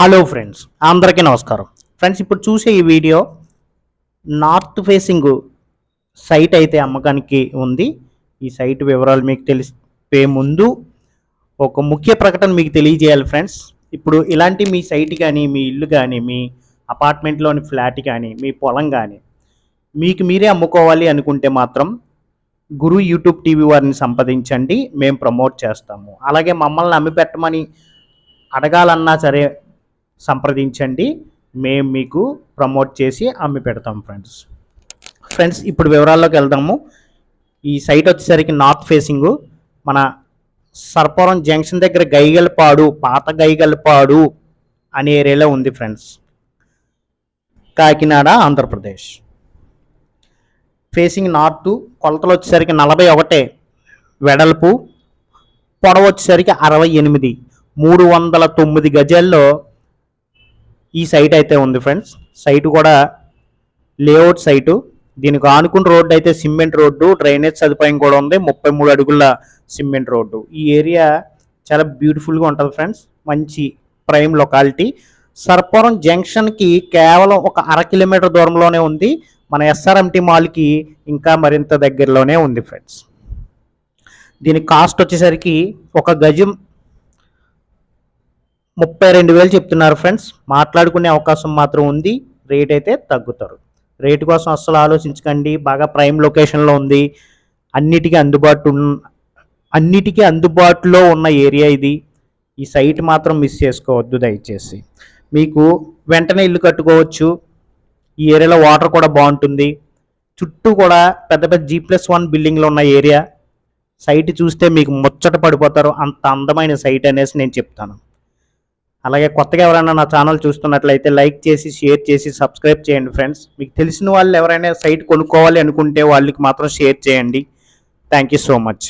Hello friends అందరికీ నమస్కారం. Friends ఇప్పుడు చూసే ఈ వీడియో నార్త్ ఫేసింగ్ సైట్ అయితే అమ్మకానికి ఉంది. ఈ సైట్ వివరాలు మీకు తెలిపే ముందు ఒక ముఖ్య ప్రకటన మీకు తెలియజేయాలి ఫ్రెండ్స్ ఇప్పుడు ఇలాంటి మీ సైట్ కానీ మీ ఇల్లు కానీ మీ అపార్ట్మెంట్లోని ఫ్లాట్ కానీ మీ పొలం కానీ మీకు మీరే అమ్ముకోవాలి అనుకుంటే మాత్రం గురు యూట్యూబ్ టీవీ వారిని సంప్రదించండి. మేము ప్రమోట్ చేస్తాము. అలాగే మమ్మల్ని అమ్మి పెట్టమని అడగాలన్నా సరే సంప్రదించండి. మేము మీకు ప్రమోట్ చేసి అమ్మి పెడతాం ఫ్రెండ్స్. ఫ్రెండ్స్ ఇప్పుడు వివరాల్లోకి వెళ్దాము. ఈ సైట్ వచ్చేసరికి నార్త్ ఫేసింగ్. మన సర్పవరం జంక్షన్ దగ్గర గైగల్పాడు పాత గైగల్పాడు అనే ఏరియాలో ఉంది friends. Kakinada Andhra Pradesh. Facing north కొలతలు వచ్చేసరికి నలభై ఒకటే. వెడల్పు పొడవు వచ్చేసరికి అరవై ఎనిమిది. మూడు వందల తొమ్మిది గజాల్లో ఈ సైట్ అయితే ఉంది ఫ్రెండ్స్. సైట్ కూడా లేఅవుట్ సైటు. దీనికి ఆనుకున్న రోడ్డు అయితే సిమెంట్ రోడ్డు డ్రైనేజ్ సదుపాయం కూడా ఉంది. ముప్పై మూడు అడుగుల సిమెంట్ రోడ్డు. ఈ ఏరియా చాలా బ్యూటిఫుల్గా ఉంటుంది ఫ్రెండ్స్. మంచి ప్రైమ్ లొకాలిటీ. సర్పవరం జంక్షన్కి కేవలం ఒక అర కిలోమీటర్ దూరంలోనే ఉంది. మన ఎస్ఆర్ఎంటీ మాల్కి ఇంకా మరింత దగ్గరలోనే ఉంది ఫ్రెండ్స్. దీని కాస్ట్ వచ్చేసరికి ఒక గజం ముప్పై రెండు వేలు చెప్తున్నారు ఫ్రెండ్స్ మాట్లాడుకునే అవకాశం మాత్రం ఉంది. రేట్ అయితే తగ్గుతారు. రేటు కోసం అస్సలు ఆలోచించకండి. బాగా ప్రైమ్ లొకేషన్లో ఉంది. అన్నిటికీ అందుబాటు అన్నిటికీ అందుబాటులో ఉన్న ఏరియా ఇది. ఈ సైట్ మాత్రం మిస్ చేసుకోవద్దు దయచేసి. మీకు వెంటనే ఇల్లు కట్టుకోవచ్చు. ఈ ఏరియాలో వాటర్ కూడా బాగుంటుంది. చుట్టూ కూడా పెద్ద పెద్ద జీ ప్లస్ వన్ బిల్డింగ్లు ఉన్న ఏరియా సైట్ చూస్తే మీకు ముచ్చట పడిపోతారు. అంత అందమైన సైట్ అనేసి నేను చెప్తాను. అలాగే కొత్తగా ఎవరైనా నా ఛానల్ చూస్తున్నట్లయితే లైక్ చేసి షేర్ చేసి సబ్స్క్రైబ్ చేయండి ఫ్రెండ్స్ మీకు తెలిసిన వాళ్ళు ఎవరైనా సైట్ కొనుక్కోవాలి అనుకుంటే వాళ్ళకి మాత్రం షేర్ చేయండి. Thank you so much